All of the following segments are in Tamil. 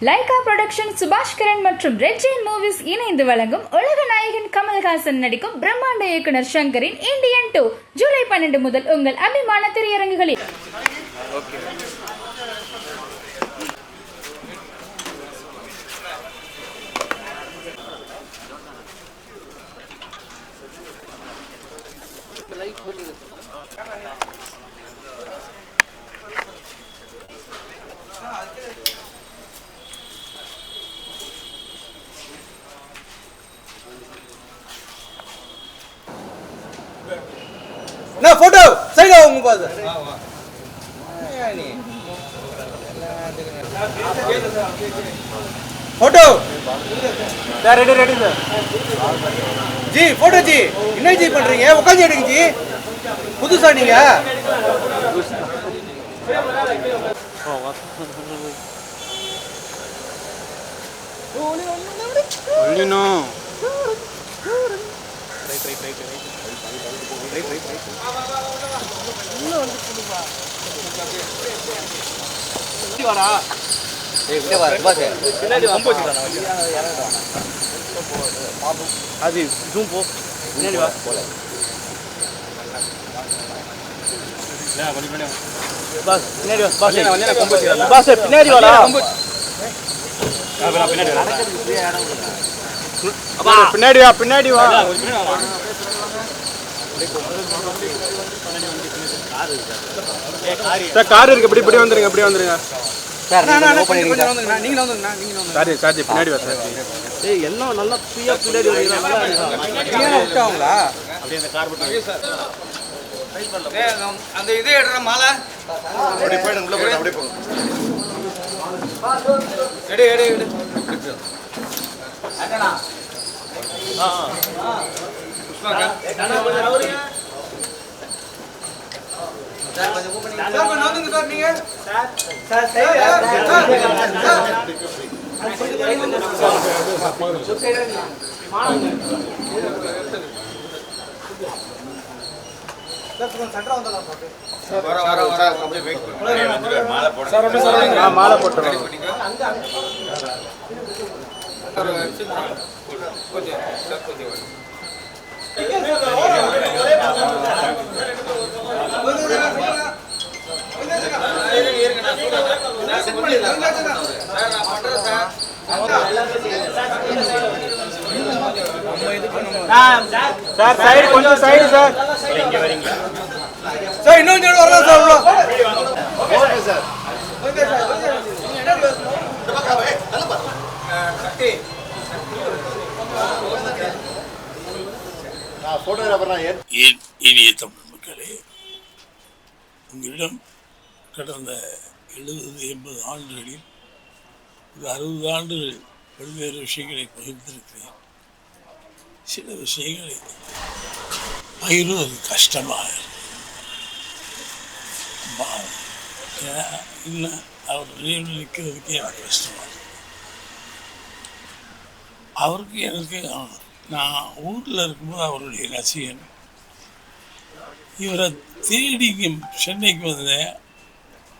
லைகா புரொடக்ஷன் சுபாஷ் கிரண் மற்றும் ரெட் ஜெயின் மூவிஸ் இணைந்து வழங்கும் உலக நாயகன் கமல்ஹாசன் நடிக்கும் பிரம்மாண்ட இயக்குனர் சங்கரின் இந்தியன் டூ ஜூலை பன்னெண்டு முதல் உங்கள் அபிமான திரையரங்குகளில். என்ன போட்டோ சரிங்க உங்க பாத்து photo sir ready ready sir ji photo ji என்ன ஜி பண்றீங்க? உட்காந்து எடுங்க ஜி புதுசா நீங்க? அது ஜூம் போ பின்னாடி வா பாஸ் பின்னாடி வா பாஸ் பாஸ் பின்னாடி வாடா பின்னாடி வா பின்னாடி வா சார் கார் இருக்கு. இப்படி இப்படி வந்துருங்க இப்படி வந்துருங்க. சார் சார் பின்னாடி வா சார். ஏய் எல்லாம் நல்லா ஃப்ரீயா பின்னாடி விட்டாங்களா? அந்த இதே எடுற மாலை. அப்படி போயிடுங்க உள்ள போயிடுங்க அப்படியே போங்க. எடு எடு எடு. சார் கொஞ்சம் வந்துங்க மாலை போட மாலை போட்டுறோம். சார் சைடு கொஞ்சம் சைடு சார் சார் இன்னும் கொஞ்சம் வரலாம் சார் உள்ள ஏன் என் இனிய தமிழ் மக்களே உங்களிடம் கடந்த எழுபது எண்பது ஆண்டுகளில் ஒரு அறுபது ஆண்டுகள் பல்வேறு விஷயங்களை பகிர்ந்திருக்கிறேன். சில விஷயங்களை பகிர்வது கஷ்டமாக ஏன்னா, இன்னும் அவர் நினைவில் நிற்கிறதுக்கே எனக்கு கஷ்டமாக அவருக்கு எனக்கு நான் ஊரில் இருக்கும்போது அவருடைய ரசிகன். இவரை தேடி சென்னைக்கு வந்தேன்.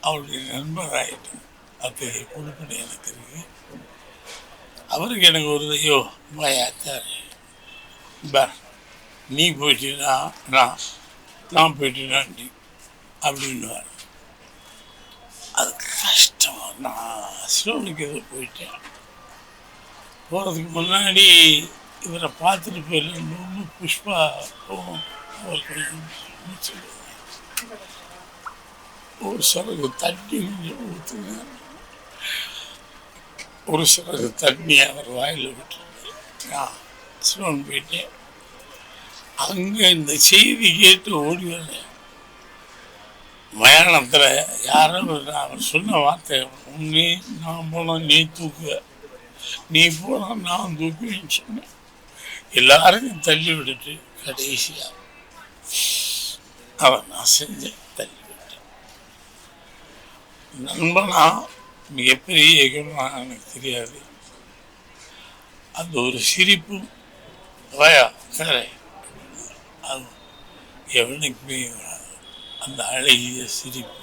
அவருடைய நண்பர் ஆகிட்டேன் அத்தகைய பொறுப்பினை எனக்கு இருக்கு. அவருக்கு எனக்கு ஒரு ஐயோ வாயாத்தார் பார் நீ போயிட்டீனா நான் நான் போயிட்டேனா நீ அப்படின்னுவார். அது கஷ்டம். நான் ஸ்லோனுக்கு ஏதோ போயிட்டேன். போகிறதுக்கு முன்னாடி இவரை பார்த்துட்டு போயிடலான்னு புஷ்பா போகும் ஒரு சிறகு தண்ணி ஊற்றுங்க ஒரு சிறகு தண்ணி அவர் வாயில் விட்டுருங்க. நான் சிவன் போயிட்டேன் அங்கே இந்த செய்தி கேட்டு ஓடி வந்தேன். மயானத்தில் யாரோ அவர் சொன்ன வார்த்தை உன்னே நான் போனால் நீ தூக்குவ நீ போனால் நான் தூக்குவேன்னு சொன்னேன். எல்லாரையும் தள்ளி விட்டுட்டு கடைசியாக அவன் நான் செஞ்சேன் தள்ளி விட்டேன் நண்பனா மிகப்பெரிய இயக்கமா எனக்கு தெரியாது. அந்த ஒரு சிரிப்பும் வயா கரை. அது எவனுக்குமே அந்த அழகிய சிரிப்பு.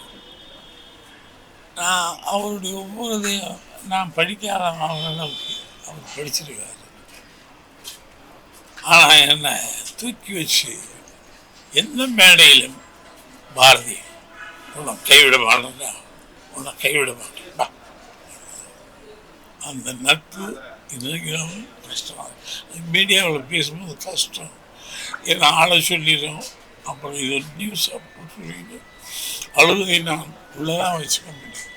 நான் அவருடைய ஒவ்வொருதையும் நான் படிக்காத அளவுக்கு அவர் படிச்சிருக்காரு. ஆனால் என்ன தூக்கி வச்சு எந்த மேடையிலும் பாரதி உன்னை கைவிட மாட்டேன்டா உன்னை கைவிட மாட்டேன்டா அந்த நட்பு இன்னைக்கும் கஷ்டம் மீடியாவில் பேசும்போது கஷ்டம். ஏன்னா ஆளை சொல்லிடுறோம். அப்புறம் இது ஒரு நியூஸாக போட்டு அழுகை நான் உள்ளதான் வச்சுக்க முடியும்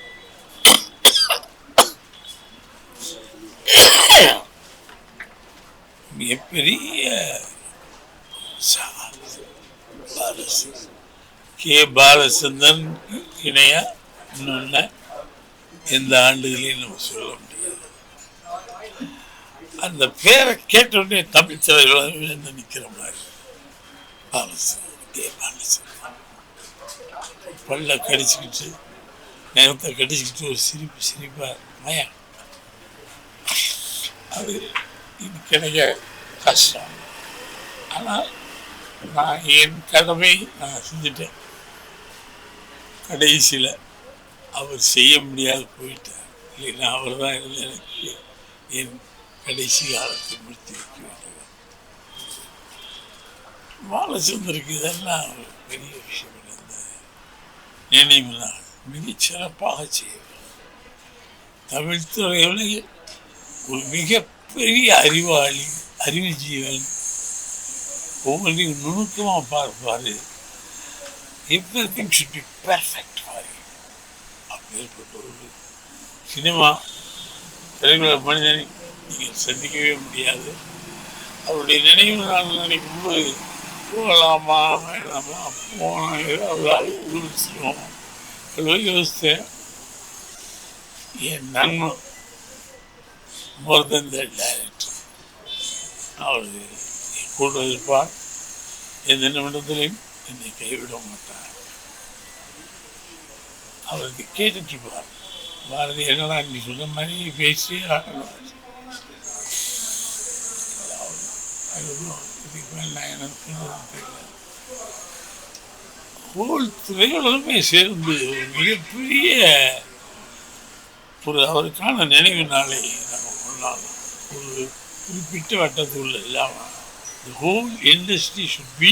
மிகப்பெரிய சா- கே. பாலச்சந்திரன் இணையா? இன்னொன்று எந்த ஆண்டுகளையும் நம்ம சொல்ல முடியாது. அந்த பேரை கேட்ட உடனே தமிழ் தலைவர் நிற்கிற மாதிரி. பாலச்சந்திரன் கே. பாலச்சந்திரன் பல்ல கடிச்சுக்கிட்டு நேரத்தை கடிச்சுக்கிட்டு ஒரு சிரிப்பு சிரிப்பா மயம் அது இது கிடைக்க கஷ்டம். ஆனால் நான் என் கடமை நான் செஞ்சுட்டேன். கடைசியில் அவர் செய்ய முடியாது போயிட்டார். இல்லைன்னா அவர் தான் எனக்கு என் கடைசி காலத்தை முடித்து வைக்க வேண்டும் பாலச்சந்தருக்கு இதெல்லாம் ஒரு பெரிய விஷயம் இருந்த நினைவு நாள். மிகச் சிறப்பாக செய்ய தமிழ் துறையில் ஒரு பெரிய அறிவாளி அறிவு ஜீவன் ஒவ்வொன்றையும் நுணுக்கமாக பார்ப்பார் everything should be perfect மாதிரி அப்பேற்பட்ட ஒரு சினிமா திரையுலக மனிதனை நீங்கள் சந்திக்கவே முடியாது. அவருடைய நினைவு நான் நினைக்கும் போது போகலாமா வேணாமா போனால் ஏதாவது உருவிச்சிருவோம் யோசித்தேன். என் நன்மை மோர் தென் த டைரக்டர் அவர் கூட இருப்பார். எந்த நிமிடத்திலையும் என்னை கைவிட மாட்டார். அவருக்கு கேட்டுட்டு இருப்பார். பாரதி என்னடா நீ சொன்ன மாதிரி பேசி ஆடணும் நான் எனக்கு தெரியல ஹோல் திரையுலகமே சேர்ந்து ஒரு மிகப்பெரிய ஒரு அவருக்கான நினைவு நாளை ஒரு குறிப்பிட்ட வட்டத்துக்குள்ள இல்லாமல் the whole industry should be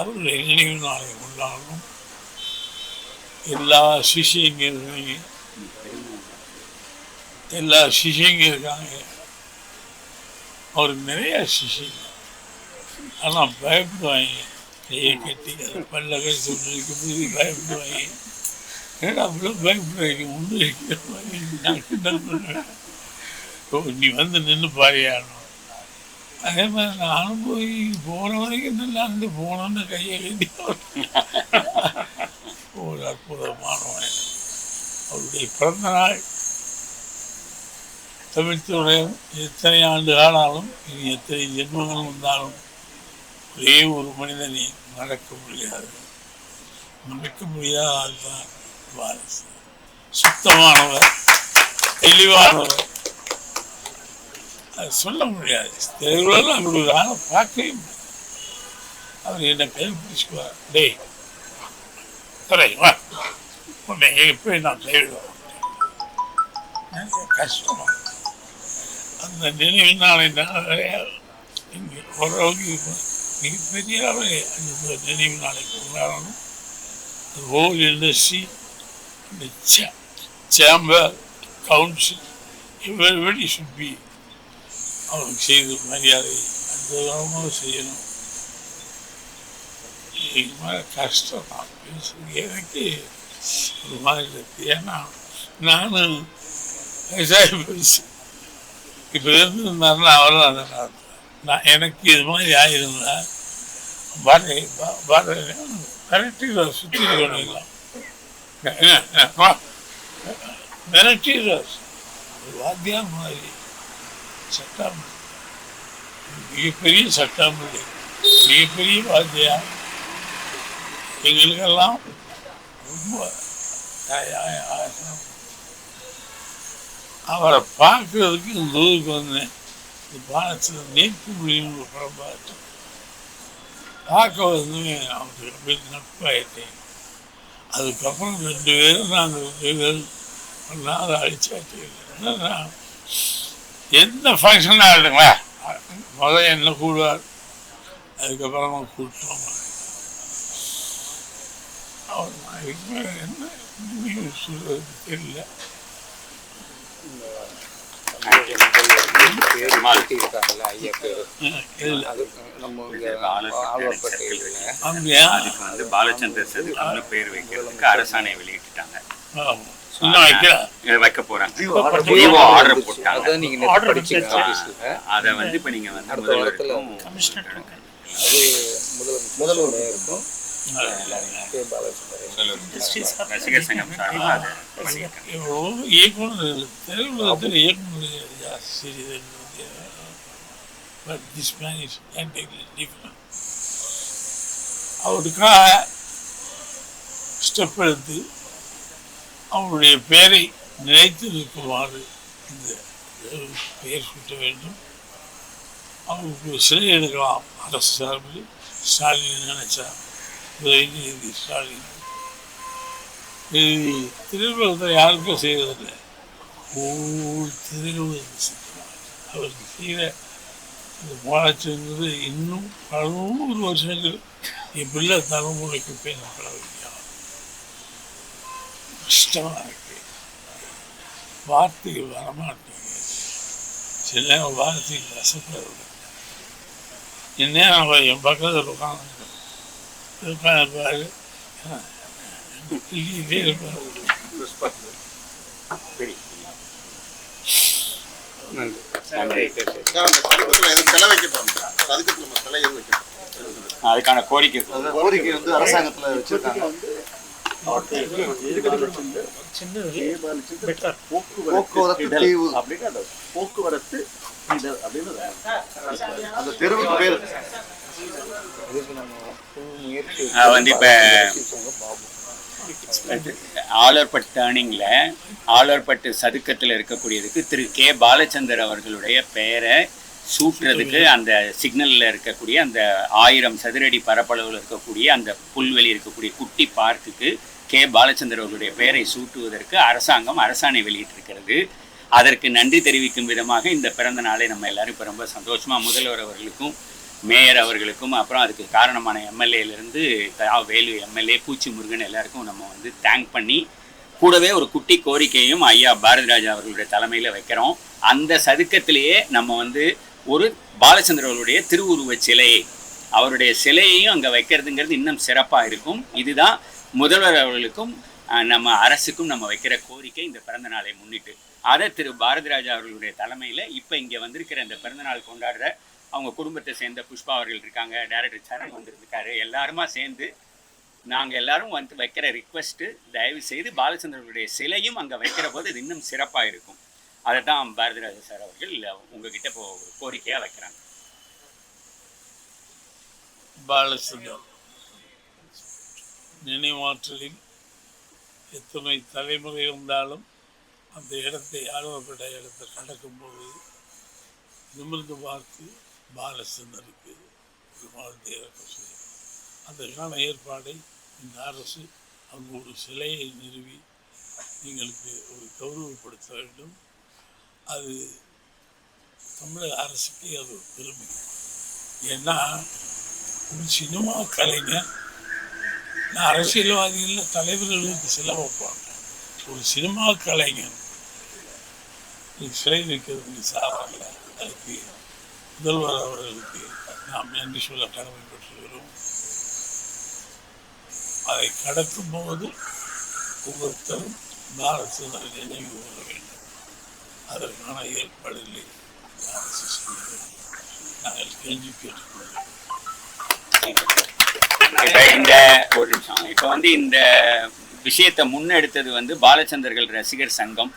அவர்கள் நினைவு நாளை கொண்டாடணும். எல்லா சிஷியங்க இருக்காங்க. எல்லா சிஷியங்க இருக்காங்க. அவருக்கு நிறைய சிஷியங்க. ஆனால் பயப்படுவாங்க. கையை கட்டி அதை பல்ல கை சொல்லிருக்கும் போது பயப்படுவாங்க. ஏன்னா அவ்வளோ பயப்படுவாங்க ஒன்றும் நான் என்ன பண்ணுவேன் நீ வந்து நின்று பாரியாடணும் அதே மாதிரி நானும் போய் போன வரைக்கும் நல்லா இருந்து போனோன்னு கையை எழுதி ஒரு அற்புதமானவன் அவருடைய பிறந்த நாள். தமிழ்த்துடைய எத்தனை ஆண்டு ஆனாலும் இனி எத்தனை ஜென்மங்கள் வந்தாலும் ஒரே ஒரு மனிதனை மறக்க முடியாது. மறக்க முடியாத ஆள் தான் வாரிசு. சுத்தமானவர் தெளிவானவர். அது சொல்ல முடியாது. தெருவுல அப்படி ஒரு ஆளை பார்க்கவே முடியாது. அவர் என்ன கை பிடிச்சுக்குவார். டேய் துறை வா. உன்னை எப்படி நான் கைவிடுவேன் கஷ்டம். அந்த நினைவு நாளை இங்கே ஓரளவுக்கு மிகப்பெரிய அளவில் அந்த நினைவு நாளை கொண்டாடணும். Whole industry the cha- chamber, council, everybody should be அவனுக்கு செய்த மரியாதை அந்த செய்யணும். இது மாதிரி கஷ்டம் நான் பேசுறது எனக்கு ஒரு மாதிரி இருக்கு. ஏன்னா நானும் விவசாய பேசு இப்போ இருந்திருந்தாருன்னா அவரும் அந்த காலத்தில் நான் எனக்கு இது மாதிரி ஆயிருந்தா பாரதி பாரதி விரட்டி சுற்றி பண்ணிடலாம் மிரட்டீரஸ் ஒரு வாத்தியார் மாதிரி. சட்டம் மிகப்பெரிய சட்டமன்றி. மிகப்பெரிய வாத்தியார் எங்களுக்கெல்லாம் ரொம்ப அவரை பார்க்கறதுக்கு இந்த ஊருக்கு வந்தேன். இந்த பாலத்தில் நேற்று முடியும் படம் பார்த்து பார்க்க வந்து அவருக்கு ரொம்ப நட்பாயிட்டேன். அதுக்கப்புறம் ரெண்டு பேரும் நாங்கள் ரெண்டு பேரும் பண்ணாத என்னன்னா எந்த ஃபங்க்ஷனாக ஆகிடுங்களா முதல்ல என்ன கூடுவார்? அதுக்கப்புறமா கூட்டுவாங்க அவர் என்ன? சொல்றது தெரியல. பாலச்சந்தர் அரசாணை வெளியிட்டுட்டாங்க. வைக்க போறாங்க. விவோ ஆர்டர் போட்டாங்க. அதை வந்து இப்ப நீங்க வந்து முதல்வருக்கும் அது முதல் முதல்வர் இருக்கும் கே பாலச்சந்தர் ரசிகர் சங்கம் சார்பாக அதை திஸ் மேன் இஸ் டிஃப்ரெண்ட் அவருக்காக ஸ்டெப் எடுத்து அவருடைய பெயரை நினைத்து நிற்குமாறு இந்த பெயர் சுட்ட வேண்டும். அவருக்கு சிலை எடுக்கலாம். அரசு சார்பில் ஸ்டாலின் நினைச்சா உதயநிதி ஸ்டாலின். இது திருவிழத்தை யாருக்கும் செய்வதில்லை. ஒவ்வொரு திருவிழத்தை அவருக்கு செய்கிற இந்த பாலச்சந்திரது இன்னும் பல நூறு வருஷங்கள். என் பிள்ளை தலைமுறைக்கு பேசப்படவில்லை கஷ்டமாக இருக்கு வார்த்தைகள் வரமாட்டேங்குது. சில நேரம் வார்த்தைகள் ரசப்படுறது என்ன அவன் என் பக்கத்தில் உட்காந்து உட்காந்து பாரு. இதே இருப்பாரு அதுக்கான கோரிக்கை. கோரிக்கை வந்து அரசாங்கத்துல வச்சிருக்காங்க. போக்குவரத்து போக்குவரத்து இடர் அப்படின்னு அந்த தெருவுக்கு பேர் வந்து இப்ப ஆலர்பட் டேர்னிங்ல ஆலர்பட்டு சதுக்கத்தில் இருக்கக்கூடியதுக்கு திரு கே. பாலச்சந்தர் அவர்களுடைய பெயரை சூட்டுறதுக்கு அந்த சிக்னல்ல இருக்கக்கூடிய அந்த ஆயிரம் சதுரடி பரப்பளவில் இருக்கக்கூடிய அந்த புல்வெளி இருக்கக்கூடிய குட்டி பார்க்குக்கு கே. பாலச்சந்தர் அவர்களுடைய பெயரை சூட்டுவதற்கு அரசாங்கம் அரசாணை வெளியிட்டிருக்கிறது. அதற்கு நன்றி தெரிவிக்கும் விதமாக இந்த பிறந்த நாளை நம்ம எல்லாரும் இப்போ ரொம்ப சந்தோஷமா முதல்வர் அவர்களுக்கும் மேயர் அவர்களுக்கும் அப்புறம் அதுக்கு காரணமான எம்எல்ஏலேருந்து வேலு எம்எல்ஏ பூச்சி முருகன் எல்லாருக்கும் நம்ம வந்து தேங்க் பண்ணி கூடவே ஒரு குட்டி கோரிக்கையும் ஐயா பாரதிராஜா அவர்களுடைய தலைமையில் வைக்கிறோம். அந்த சதுக்கத்திலேயே நம்ம வந்து ஒரு பாலச்சந்திர அவர்களுடைய திருவுருவச் சிலை. அவருடைய சிலையையும் அங்கே வைக்கிறதுங்கிறது இன்னும் சிறப்பாக இருக்கும். இதுதான் முதல்வர் அவர்களுக்கும் நம்ம அரசுக்கும் நம்ம வைக்கிற கோரிக்கை இந்த பிறந்த நாளை முன்னிட்டு. அதை திரு பாரதிராஜா அவர்களுடைய தலைமையில் இப்போ இங்கே வந்திருக்கிற இந்த பிறந்தநாள் கொண்டாடுற அவங்க குடும்பத்தை சேர்ந்த புஷ்பா அவர்கள் இருக்காங்க டைரக்டர் சரண் வந்திருக்காரு எல்லாருமா சேர்ந்து நாங்கள் எல்லாரும் வந்து வைக்கிற ரிக்வெஸ்ட்டு தயவு செய்து பாலச்சந்திரனுடைய சிலையும் அங்கே வைக்கிற போது இது இன்னும் சிறப்பாக இருக்கும். அதை தான் பாரதிராஜா சார் அவர்கள் உங்ககிட்ட இப்போ ஒரு கோரிக்கையாக வைக்கிறாங்க. பாலச்சந்தர் நினைவாற்றலில் எத்தனை தலைமுறை இருந்தாலும் அந்த இடத்தை ஆழ்வப்பட்ட இடத்தை கடக்கும்போது நிமிர்ந்து பார்த்து பாலசுந்தருக்கு ஒரு வாழ்த்தை இறக்க செய்யும் அதற்கான ஏற்பாடை இந்த அரசு அங்கு ஒரு சிலையை நிறுவி எங்களுக்கு ஒரு கௌரவப்படுத்த வேண்டும். அது தமிழக அரசுக்கு அது பெருமை. ஏன்னா ஒரு சினிமா கலைஞர் நான் அரசியல்வாதிகளில் தலைவர்களுக்கு சில வைப்பாங்க. ஒரு சினிமா கலைஞர் இது சிலை வைக்கிறது சாதாரண அதுக்கு முதல்வர் அவர்களுக்கு நாம் நன்றி சொல்ல கடமைப்பட்டிருக்கிறோம். அதை கடக்கும் போது ஒவ்வொருத்தரும் பாரத நினைவு கூற வேண்டும். அதற்கான ஏற்பாடுகளை நாங்கள் கேள்வி கேட்டுக்கொள்கிறோம். இப்போ இந்த ஒரு நிமிஷம். இப்போ வந்து இந்த விஷயத்தை முன்னெடுத்தது வந்து பாலச்சந்தர்கள் ரசிகர் சங்கம்.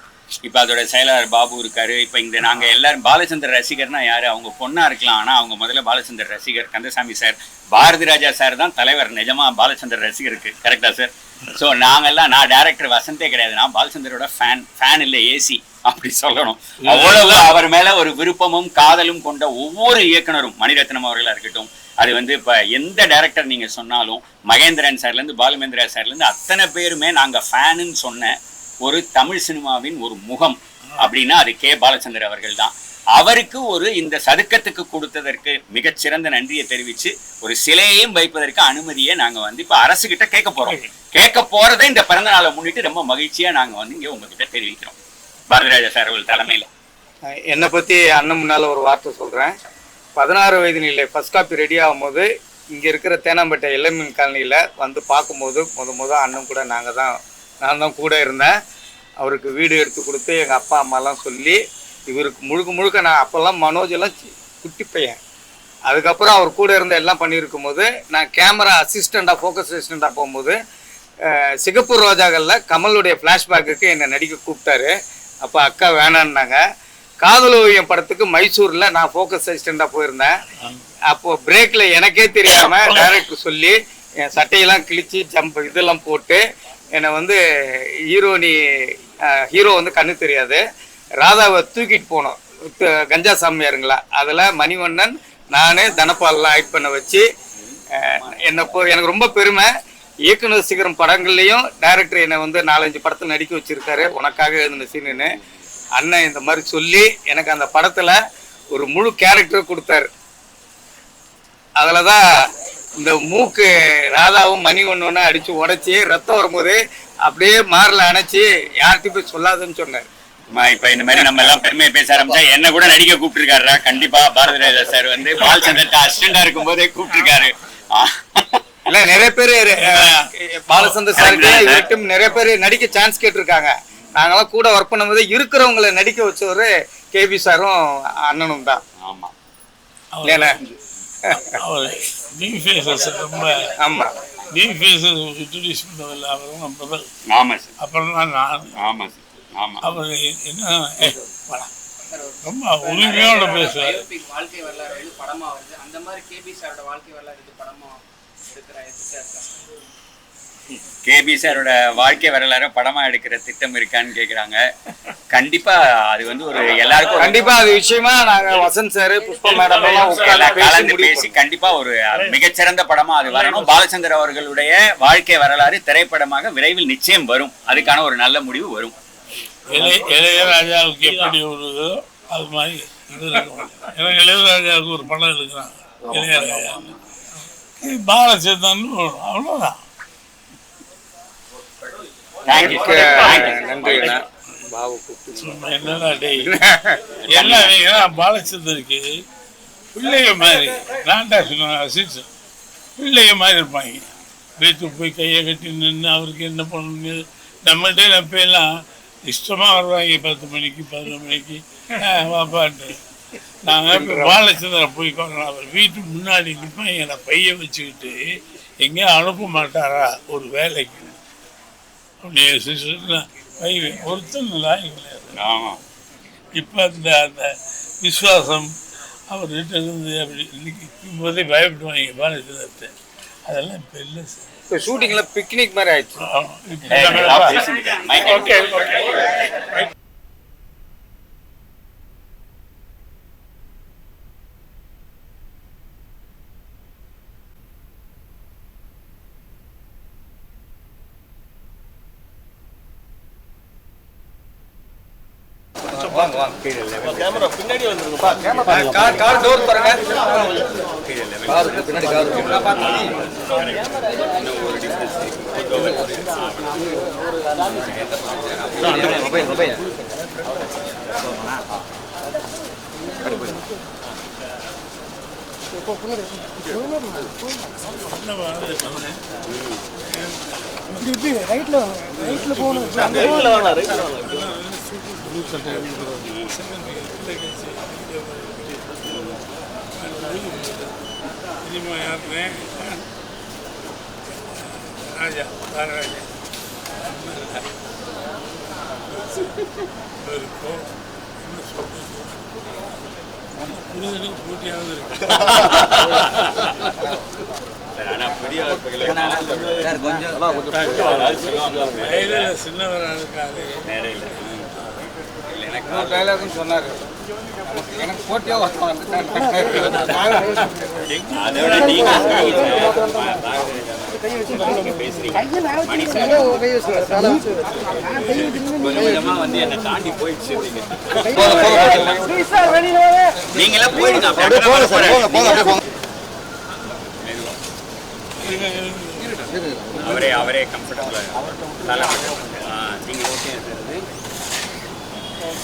இப்போ அதோட செயலாளர் பாபு இருக்காரு. இப்போ இந்த நாங்கள் எல்லாரும் பாலச்சந்தர் ரசிகர்னா யார்? அவங்க பொண்ணாக இருக்கலாம். ஆனால் அவங்க முதல்ல பாலச்சந்தர் ரசிகர் கந்தசாமி சார். பாரதி ராஜா சார் தான் தலைவர். நிஜமாக பாலச்சந்தர் ரசிகருக்கு. கரெக்டாக சார் ஸோ நாங்கள்லாம் நான் டேரக்டர் வசந்தே கிடையாது. நான் பாலச்சந்தரோட ஃபேன் ஃபேன் இல்லை ஏசி அப்படி சொல்லணும். அவ்வளவு அவர் மேல ஒரு விருப்பமும் காதலும் கொண்ட ஒவ்வொரு இயக்குனரும் மணிரத்னம் அவர்களா இருக்கட்டும் அது வந்து இப்ப எந்த டைரக்டர் நீங்க சொன்னாலும் மகேந்திரன் சார்ல இருந்து பாலுமேந்திரா சார்ல இருந்து அத்தனை பேருமே நாங்க ஃபேனுன்னு சொன்ன ஒரு தமிழ் சினிமாவின் ஒரு முகம் அப்படின்னா அது கே. பாலச்சந்தர் அவர்கள் தான். அவருக்கு ஒரு இந்த சதுக்கத்துக்கு கொடுத்ததற்கு மிகச்சிறந்த நன்றியை தெரிவித்து ஒரு சிலையையும் வைப்பதற்கு அனுமதியை நாங்க வந்து இப்ப அரசு கிட்ட கேட்க போறோம். கேட்க போறதை இந்த பிறந்த நாளை முன்னிட்டு ரொம்ப மகிழ்ச்சியா நாங்க வந்து இங்க உங்ககிட்ட தெரிவிக்கிறோம். பாரதிராஜா சார் அவர்கள் தலைமையில். என்னை பற்றி அண்ணன் முன்னால் ஒரு வார்த்தை சொல்கிறேன் பதினாறு வயது நிலை ஃபஸ்ட் காப்பி ரெடி ஆகும்போது இங்கே இருக்கிற தேனாம்பேட்டை இளமின் காலனியில் வந்து பார்க்கும்போது முத முத அண்ணன் கூட நாங்கள் தான் நான் தான் கூட இருந்தேன். அவருக்கு வீடு எடுத்து கொடுத்து எங்கள் அப்பா அம்மாலாம் சொல்லி இவருக்கு முழுக்க முழுக்க நான் அப்போல்லாம் மனோஜெல்லாம் குட்டி பையன். அதுக்கப்புறம் அவர் கூட இருந்த எல்லாம் பண்ணியிருக்கும் போது நான் கேமரா அசிஸ்டண்ட்டாக ஃபோக்கஸ் அசிஸ்டண்ட்டாக போகும்போது சிகப்பூர் சிகப்பு ரோஜாக்களில் கமலுடைய ஃப்ளாஷ்பேக்குக்கு என்னை நடிக்க கூப்பிட்டாரு. அப்போ அக்கா வேணான்னாங்க. காதல் ஓவியம் படத்துக்கு மைசூரில் நான் ஃபோக்கஸ் அசிஸ்டண்ட்டாக போயிருந்தேன். அப்போ பிரேக்கில் எனக்கே தெரியாமல் டைரக்டர் சொல்லி என் சட்டையெல்லாம் கிழிச்சு ஜம்ப் இதெல்லாம் போட்டு என்னை வந்து ஹீரோனி ஹீரோ வந்து கண்ணு தெரியாது. ராதாவை தூக்கிட்டு போனோம். கஞ்சா சாமியாருங்களா? அதில் மணிவண்ணன் நான் தனபாலெலாம் ஆக்ட் பண்ண வச்சு என்னை போ எனக்கு ரொம்ப பெருமை. இயக்குனர் சிகரம் படங்கள்லையும் டைரக்டர் என்னை வந்து நாலஞ்சு படத்தில் நடிக்க வச்சிருக்காரு. உனக்காக எழுதின சீனுன்னு அண்ணன் இந்த மாதிரி சொல்லி எனக்கு அந்த படத்தில் ஒரு முழு கேரக்டர் கொடுத்தாரு. அதில் தான் இந்த மூக்கு ராதாவும் மணி ஒன்று ஒன்று அடித்து உடச்சி ரத்தம் வரும்போது அப்படியே மாரில் அணைச்சி யார்கிட்டயும் போய் சொல்லாதுன்னு சொன்னார். இப்ப இந்த மாதிரி நம்ம எல்லாம் பெருமையை பேச ஆரம்பிச்சா என்ன கூட நடிக்க கூப்பிட்டுருக்காருடா. கண்டிப்பா பாரதிராஜா சார் வந்து பால் பாலச்சந்தர் அசிஸ்டண்டா இருக்கும் போதே கூப்பிட்டுருக்காரு. ஆ. இல்ல நிறைய பேர் பாலச்சந்தர் சார்கிட்ட இவர்கிட்ட நிறைய பேர் நடிக்க சான்ஸ் கேட்டிருக்காங்க. நாங்களாம் கூட ஒர்க் பண்ணும்போது இருக்கிறவங்களை நடிக்க வச்சவர் கேபி சாரும் அண்ணனும் தான். ஆமா. ரொம்ப ஆமா. நியூ ஃபேஸஸ் இன்ட்ரடியூஸ் பண்ணதில்லை அவர் நம்ம முதல் ஆமா சார் அப்புறம் தான் நான். ஆமா சார் ஆமா. அவர் என்ன. ரொம்ப உரிமையோட பேசுவார். வாழ்க்கை வரலாறு இது படமா வருது. அந்த மாதிரி கேபி சாரோட வாழ்க்கை வரலாறு இது படமா எடுக்கிற திட்டம் இருக்கா கேபி சாரோட வாழ்க்கை வரலாறு படமா எடுக்கிற திட்டம் இருக்கான்னு கேக்குறாங்க. கண்டிப்பா அது வந்து ஒரு எல்லாருக்கும் கண்டிப்பா அது விஷயமா நாங்க வசந்த் சார் புஷ்பா மேடம் எல்லாம் எல்லாம் உட்கார்ந்து பேசி கலந்து பேசி கண்டிப்பா ஒரு மிகச்சிறந்த படமா அது வரணும். பாலச்சந்தர் அவர்களுடைய வாழ்க்கை வரலாறு திரைப்படமாக விரைவில் நிச்சயம் வரும். அதுக்கான ஒரு நல்ல முடிவு வரும். இளைய இளையராஜாவுக்கு எப்படி ஒரு அது மாதிரி இளையராஜாவுக்கு ஒரு படம் எடுக்கிறாங்க. இளையராஜா இது பாலச்சந்தன் அவ்வளோதான் என்னடா டேய்? எல்லாம் பாலச்சந்தருக்கு பிள்ளைய மாதிரி. நான் தான் சொன்னேன் பிள்ளைய மாதிரி இருப்பாங்க. வீட்டுக்கு போய் கையை கட்டி நின்று அவருக்கு என்ன பண்ணணும் நம்மள்கிட்ட எப்ப எல்லாம் இஷ்டமாக வருவாங்க பத்து மணிக்கு பதினொரு மணிக்கு. "ஆ, வாப்பான்ட்டு. நாங்கள் இப்போ பாலச்சந்திர போய் கொள்ளலாம் அவர் வீட்டுக்கு முன்னாடி நிற்பாங்க நான் பைய வச்சுக்கிட்டு எங்கேயும் அனுப்ப மாட்டாரா ஒரு வேலைக்கு? அப்படியே சிஸ்டர் பை ஒருத்தன் ஆமா. இப்போ அந்த அந்த விசுவாசம் அவர்கிட்ட இருந்து அப்படி போதே பயப்படுவாங்க பாலச்சந்திரத்தை அதெல்லாம் இப்போ இல்லை சார். இப்போ ஷூட்டிங்ல பிக்னிக் மாதிரி ஆயிடுச்சு. ஓகே ஓகே வாங்க கீழே level. கேமரா பின்னாடி வந்துருங்கப்பா ஆ, கார் கார் டோர் திறங்க கார் பின்னாடி கார் மொபைல் மொபைல் ரைட்ல வாங்க. ரைட்ல வாங்க சினிமா யாருன்னு ராஜா ராஜா இருக்கும் புரிதலுக்கு போட்டியாவது இருக்கு சின்னவராக இருக்காரு இல்லை. இன்னொரு டைலாகும் சொன்னார். எனக்கு போட்டியோ ஒருத்தன் வந்துட்டான் அதோட நீங்க பேசுறீங்க மணி சார் கொஞ்சம் கொஞ்சமா வந்து என்னை தாண்டி போயிடுச்சு. நீங்க. நீங்களாம் போயிடுங்க சார் அவரே அவரே கம்ஃபர்டபுளாக தலை